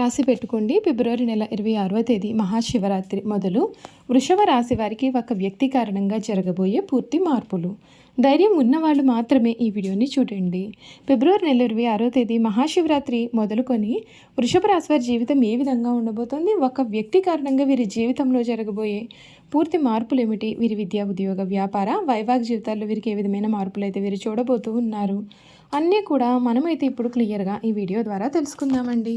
రాసి పెట్టుకోండి. ఫిబ్రవరి నెల ఇరవై ఆరవ తేదీ మహాశివరాత్రి మొదలు. వృషభ రాశి వారికి ఒక వ్యక్తి కారణంగా జరగబోయే పూర్తి మార్పులు. ధైర్యం ఉన్నవాళ్ళు మాత్రమే ఈ వీడియోని చూడండి. ఫిబ్రవరి నెల ఇరవై ఆరో తేదీ మహాశివరాత్రి మొదలుకొని వృషభ రాశి వారి జీవితం ఏ విధంగా ఉండబోతోంది? ఒక వ్యక్తి కారణంగా వీరి జీవితంలో జరగబోయే పూర్తి మార్పులు ఏమిటి? వీరి విద్యా ఉద్యోగ వ్యాపార వైవాహిక జీవితాల్లో వీరికి ఏ విధమైన మార్పులు అయితే వీరు చూడబోతూ ఉన్నారు? అన్నీ కూడా మనమైతే ఇప్పుడు క్లియర్గా ఈ వీడియో ద్వారా తెలుసుకుందామండి.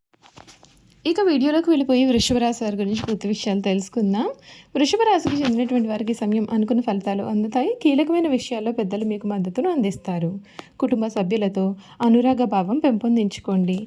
ఇక వీడియోలోకి వెళ్ళిపోయి వృషభరాశి వారి గురించి పూర్తి విషయాలు తెలుసుకుందాం. వృషభరాశికి చెందినటువంటి వారికి సమయం అనుకున్న ఫలితాలు అందుతాయి. కీలకమైన విషయాల్లో పెద్దలు మీకు మద్దతును అందిస్తారు. కుటుంబ సభ్యులతో అనురాగ భావం పెంపొందించుకోండి.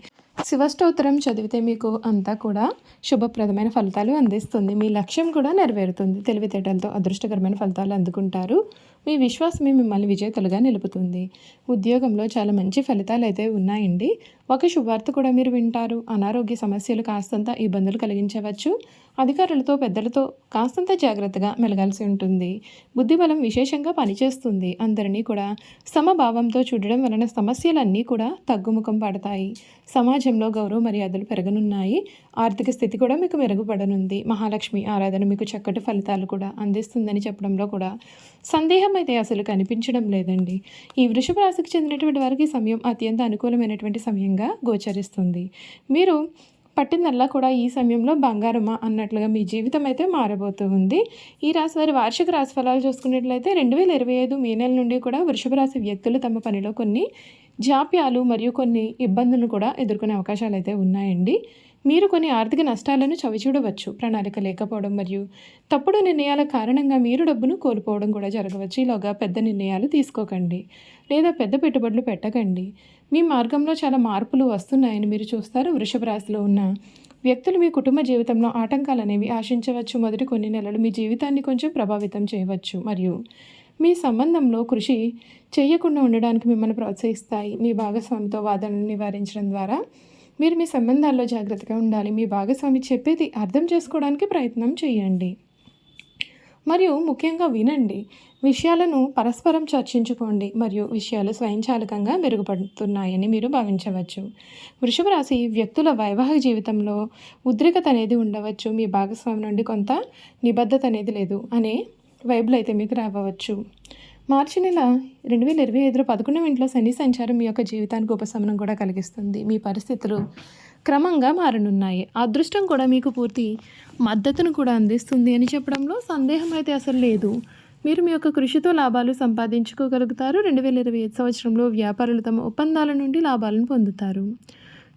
శివస్తోత్రం చదివితే మీకు అంతా కూడా శుభప్రదమైన ఫలితాలు అందిస్తుంది. మీ లక్ష్యం కూడా నెరవేరుతుంది. తెలివితేటలతో అదృష్టకరమైన ఫలితాలు అందుకుంటారు. మీ విశ్వాసమే మిమ్మల్ని విజేతలుగా నిలుపుతుంది. ఉద్యోగంలో చాలా మంచి ఫలితాలు అయితే ఉన్నాయండి. ఒక శుభార్త కూడా మీరు వింటారు. అనారోగ్య సమస్యలు కాస్తంత ఇబ్బందులు కలిగించవచ్చు. అధికారులతో పెద్దలతో కాస్తంత జాగ్రత్తగా మెలగాల్సి ఉంటుంది. బుద్ధిబలం విశేషంగా పనిచేస్తుంది. అందరినీ కూడా సమభావంతో చూడడం వలన సమస్యలన్నీ కూడా తగ్గుముఖం పడతాయి. సమాజంలో గౌరవ మర్యాదలు పెరగనున్నాయి. ఆర్థిక స్థితి కూడా మీకు మెరుగుపడనుంది. మహాలక్ష్మి ఆరాధన మీకు చక్కటి ఫలితాలు కూడా అందిస్తుందని చెప్పడంలో కూడా సందేహం అయితే అసలు కనిపించడం లేదండి. ఈ వృషభ రాశికి చెందినటువంటి వారికి సమయం అత్యంత అనుకూలమైనటువంటి సమయం సమయంగా గోచరిస్తుంది. మీరు పట్టిందల్లా కూడా ఈ సమయంలో బంగారమా అన్నట్లుగా మీ జీవితం అయితే మారబోతూ ఉంది. ఈ రాశి వారి వార్షిక రాశి ఫలాలు చూసుకున్నట్లయితే రెండు వేల ఇరవై ఐదు మే నెల నుండి కూడా వృషభ రాశి వ్యక్తులు తమ పనిలో కొన్ని జాప్యాలు మరియు కొన్ని ఇబ్బందులను కూడా ఎదుర్కొనే అవకాశాలు అయితే ఉన్నాయండి. మీరు కొన్ని ఆర్థిక నష్టాలను చవిచూడవచ్చు. ప్రణాళిక లేకపోవడం మరియు తప్పుడు నిర్ణయాల కారణంగా మీరు డబ్బును కోల్పోవడం కూడా జరగవచ్చు. ఇలాగా పెద్ద నిర్ణయాలు తీసుకోకండి. లేదా పెద్ద పెట్టుబడులు పెట్టకండి. మీ మార్గంలో చాలా మార్పులు వస్తున్నాయని మీరు చూస్తారు. వృషభ రాశిలో ఉన్న వ్యక్తులు మీ కుటుంబ జీవితంలో ఆటంకాలు అనేవి ఆశించవచ్చు. మొదటి కొన్ని నెలలు మీ జీవితాన్ని కొంచెం ప్రభావితం చేయవచ్చు. మరియు మీ సంబంధంలో కృషి చేయకుండా ఉండడానికి మిమ్మల్ని ప్రోత్సహిస్తాయి. మీ భాగస్వామితో వాదనలు నివారించడం ద్వారా మీరు మీ సంబంధాల్లో జాగ్రత్తగా ఉండాలి. మీ భాగస్వామి చెప్పేది అర్థం చేసుకోవడానికి ప్రయత్నం చేయండి. మరియు ముఖ్యంగా వినండి. విషయాలను పరస్పరం చర్చించుకోండి మరియు విషయాలు స్వయంచాలకంగా మెరుగుపడుతున్నాయని మీరు భావించవచ్చు. వృషభ రాశి వ్యక్తుల వైవాహిక జీవితంలో ఉద్రికత అనేది ఉండవచ్చు. మీ భాగస్వామి నుండి కొంత నిబద్ధత అనేది లేదు అనే వైబులు అయితే మీకు రావచ్చు. మార్చి నెల రెండు వేల ఇరవై ఐదులో పదకొండవ ఇంట్లో శని సంచారం మీ యొక్క జీవితానికి ఉపశమనం కూడా కలిగిస్తుంది. మీ పరిస్థితులు క్రమంగా మారనున్నాయి. అదృష్టం కూడా మీకు పూర్తి మద్దతును కూడా అందిస్తుంది అని చెప్పడంలో సందేహం అయితే అసలు లేదు. మీరు మీ యొక్క కృషితో లాభాలు సంపాదించుకోగలుగుతారు. రెండు వేల ఇరవై ఐదు సంవత్సరంలో వ్యాపారులు తమ ఒప్పందాల నుండి లాభాలను పొందుతారు.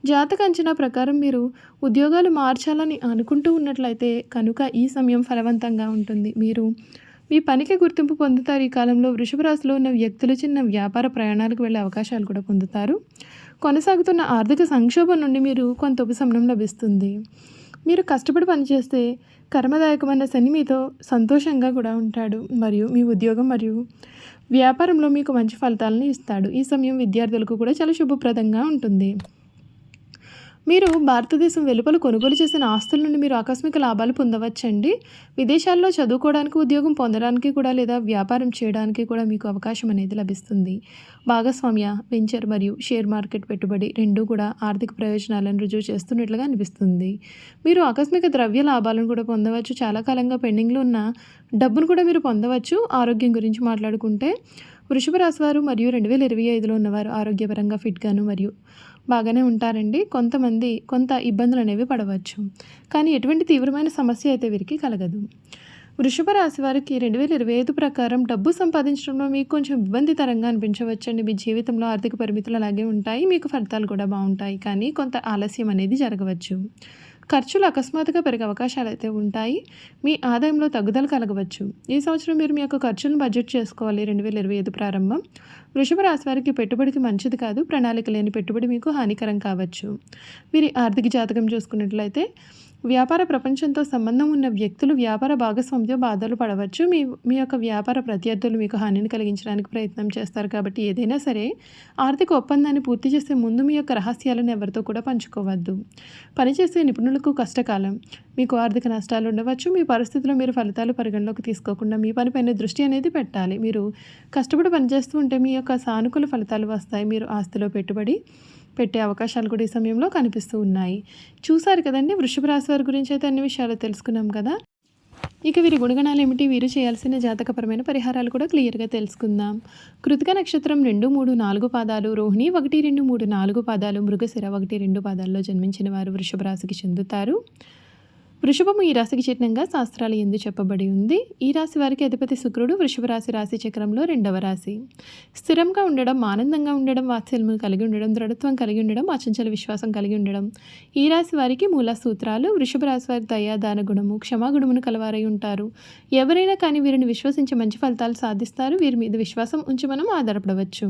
జాతక అంచనా ప్రకారం మీరు ఉద్యోగాలు మార్చాలని అనుకుంటూ ఉన్నట్లయితే కనుక ఈ సమయం ఫలవంతంగా ఉంటుంది. మీరు మీ పనికి గుర్తింపు పొందుతారు ఈ కాలంలో వృషభ రాశిలో ఉన్న వ్యక్తులు చిన్న వ్యాపార ప్రయాణాలకు వెళ్ళే అవకాశాలు కూడా పొందుతారు. కొనసాగుతున్న ఆర్థిక సంక్షోభం నుండి మీరు కొంత ఉపశమనం లభిస్తుంది. మీరు కష్టపడి పనిచేస్తే కర్మదాయకమైన శని మీతో సంతోషంగా కూడా ఉంటాడు. మరియు మీ ఉద్యోగం మరియు వ్యాపారంలో మీకు మంచి ఫలితాలను ఇస్తాడు. ఈ సమయం విద్యార్థులకు కూడా చాలా శుభప్రదంగా ఉంటుంది. మీరు భారతదేశం వెలుపల కొనుగోలు చేసిన ఆస్తుల నుండి మీరు ఆకస్మిక లాభాలు పొందవచ్చండి. విదేశాల్లో చదువుకోవడానికి ఉద్యోగం పొందడానికి కూడా లేదా వ్యాపారం చేయడానికి కూడా మీకు అవకాశం అనేది లభిస్తుంది. భాగస్వామ్య వెంచర్ మరియు షేర్ మార్కెట్ పెట్టుబడి రెండూ కూడా ఆర్థిక ప్రయోజనాలను రుజువు చేస్తున్నట్లుగా అనిపిస్తుంది. మీరు ఆకస్మిక ద్రవ్య లాభాలను కూడా పొందవచ్చు. చాలా కాలంగా పెండింగ్లో ఉన్న డబ్బును కూడా మీరు పొందవచ్చు. ఆరోగ్యం గురించి మాట్లాడుకుంటే వృషభ రాశి వారు మరియు రెండు వేల ఇరవై ఐదులో ఉన్నవారు ఆరోగ్యపరంగా ఫిట్గాను మరియు బాగానే ఉంటారండి. కొంతమంది కొంత ఇబ్బందులు అనేవి పడవచ్చు. కానీ ఎటువంటి తీవ్రమైన సమస్య అయితే వీరికి కలగదు. వృషభ రాశి వారికి రెండు వేల ఇరవై ఐదు ప్రకారం డబ్బు సంపాదించడంలో మీకు కొంచెం ఇబ్బందితరంగా అనిపించవచ్చండి. మీ జీవితంలో ఆర్థిక పరిమితులు అలాగే ఉంటాయి. మీకు ఫలితాలు కూడా బాగుంటాయి. కానీ కొంత ఆలస్యం అనేది జరగవచ్చు. ఖర్చులు అకస్మాత్తుగా పెరిగే అవకాశాలు అయితే ఉంటాయి. మీ ఆదాయంలో తగ్గుదల కలగవచ్చు. ఈ సంవత్సరం మీరు మీ యొక్క ఖర్చులను బడ్జెట్ చేసుకోవాలి. రెండు వేల ఇరవై ఐదు ప్రారంభం. వృషభ రాశి వారికి పెట్టుబడికి మంచిది కాదు. ప్రణాళిక లేని పెట్టుబడి మీకు హానికరం కావచ్చు. వీరి ఆర్థిక జాతకం చూసుకున్నట్లయితే వ్యాపార ప్రపంచంతో సంబంధం ఉన్న వ్యక్తులు వ్యాపార భాగస్వామ్యం బాధలు పడవచ్చు. మీ మీ యొక్క వ్యాపార ప్రత్యర్థులు మీకు హానిని కలిగించడానికి ప్రయత్నం చేస్తారు కాబట్టి ఏదైనా సరే ఆర్థిక ఒప్పందాన్ని పూర్తి చేసే ముందు మీ యొక్క రహస్యాలను ఎవరితో కూడా పంచుకోవద్దు. పనిచేసే నిపుణులకు కష్టకాలం. మీకు ఆర్థిక నష్టాలు ఉండవచ్చు. మీ పరిస్థితిలో మీరు ఫలితాలు పరిగణలోకి తీసుకోకుండా మీ పనిపైన దృష్టి అనేది పెట్టాలి. మీరు కష్టపడి పనిచేస్తూ ఉంటే మీ యొక్క సానుకూల ఫలితాలు వస్తాయి. మీరు ఆస్తిలో పెట్టుబడి పెట్టే అవకాశాలు కూడా ఈ సమయంలో కనిపిస్తూ ఉన్నాయి. చూసారు కదండి వృషభ రాశి వారి గురించి అయితే అన్ని విషయాలు తెలుసుకున్నాం కదా. ఇక వీరి గుణగణాలు ఏమిటి? వీరు చేయాల్సిన జాతకపరమైన పరిహారాలు కూడా క్లియర్గా తెలుసుకుందాం. కృతిక నక్షత్రం రెండు మూడు నాలుగు పాదాలు రోహిణి ఒకటి రెండు మూడు నాలుగు పాదాలు మృగశిర ఒకటి రెండు పాదాల్లో జన్మించిన వారు వృషభ రాశికి చెందుతారు. వృషభము ఈ రాశికి చిహ్నంగా శాస్త్రాలు ఎందు చెప్పబడి ఉంది. ఈ రాశి వారికి అధిపతి శుక్రుడు వృషభ రాశి రాశి చక్రంలో రెండవ రాశి. స్థిరంగా ఉండడం ఆనందంగా ఉండడం వాత్సల్యము కలిగి ఉండడం దృఢత్వం కలిగి ఉండడం అచంచల విశ్వాసం కలిగి ఉండడం. ఈ రాశి వారికి మూల సూత్రాలు వృషభ రాశి వారి దయాదాన గుణము క్షమాగుణమును కలవారై ఉంటారు. ఎవరైనా కానీ వీరిని విశ్వసించి మంచి ఫలితాలు సాధిస్తారు. వీరి మీద విశ్వాసం ఉంచి మనం ఆధారపడవచ్చు.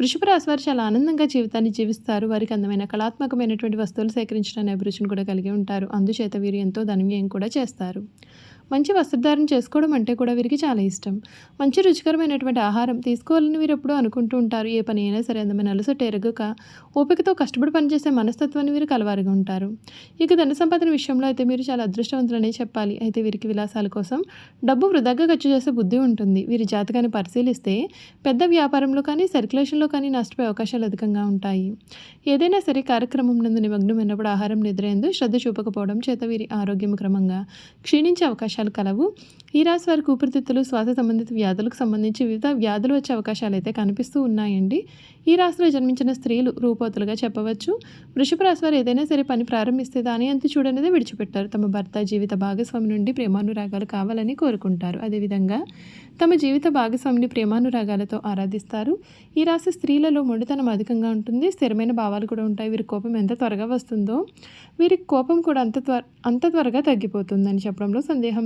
వృషభ రాశి వారు చాలా ఆనందంగా జీవితాన్ని జీవిస్తారు. వారికి అందమైన కళాత్మకమైనటువంటి వస్తువులు సేకరించడానికి అభిరుచిని కూడా కలిగి ఉంటారు. అందుచేత వీరు ఎంతో ధనవ్యయం కూడా చేస్తారు. మంచి వస్త్రధారణ చేసుకోవడం అంటే కూడా వీరికి చాలా ఇష్టం. మంచి రుచికరమైనటువంటి ఆహారం తీసుకోవాలని వీరు ఎప్పుడూ అనుకుంటూ ఉంటారు. ఏ పని అయినా సరే అందమైన అలసట ఎరగక ఓపికతో కష్టపడి పనిచేసే మనస్తత్వాన్ని వీరు కలవారుగా ఉంటారు. ఇక ధన సంపాదన విషయంలో అయితే మీరు చాలా అదృష్టవంతులనే చెప్పాలి. అయితే వీరికి విలాసాల కోసం డబ్బు వృధాగా ఖర్చు చేసే బుద్ధి ఉంటుంది. వీరి జాతకాన్ని పరిశీలిస్తే పెద్ద వ్యాపారంలో కానీ సర్క్యులేషన్లో కానీ నష్టపోయే అవకాశాలు అధికంగా ఉంటాయి. ఏదైనా సరే కార్యక్రమం నందు నిమగ్నమైనప్పుడు ఆహారం నిద్రయందు శ్రద్ధ చూపకపోవడం చేత వీరి ఆరోగ్యం క్రమంగా క్షీణించే అవకాశం అవకాశాలు కలవు. ఈ రాశి వారికి ఊపిరితిత్తులు శ్వాస సంబంధిత వ్యాధులకు సంబంధించి వివిధ వ్యాధులు వచ్చే అవకాశాలు అయితే కనిపిస్తూ ఉన్నాయండి. ఈ రాశిలో జన్మించిన స్త్రీలు రూపోతులుగా చెప్పవచ్చు. వృషభ రాశి వారు ఏదైనా సరే పని ప్రారంభిస్తే దాని అంత చూడనేదే విడిచిపెట్టారు. తమ భర్త జీవిత భాగస్వామి నుండి ప్రేమానురాగాలు కావాలని కోరుకుంటారు. అదేవిధంగా తమ జీవిత భాగస్వామిని ప్రేమానురాగాలతో ఆరాధిస్తారు. ఈ రాశి స్త్రీలలో మొండితనం అధికంగా ఉంటుంది. స్థిరమైన భావాలు కూడా ఉంటాయి. వీరి కోపం ఎంత త్వరగా వస్తుందో వీరి కోపం కూడా అంత త్వర అంత త్వరగా తగ్గిపోతుందని చెప్పడంలో సందేహం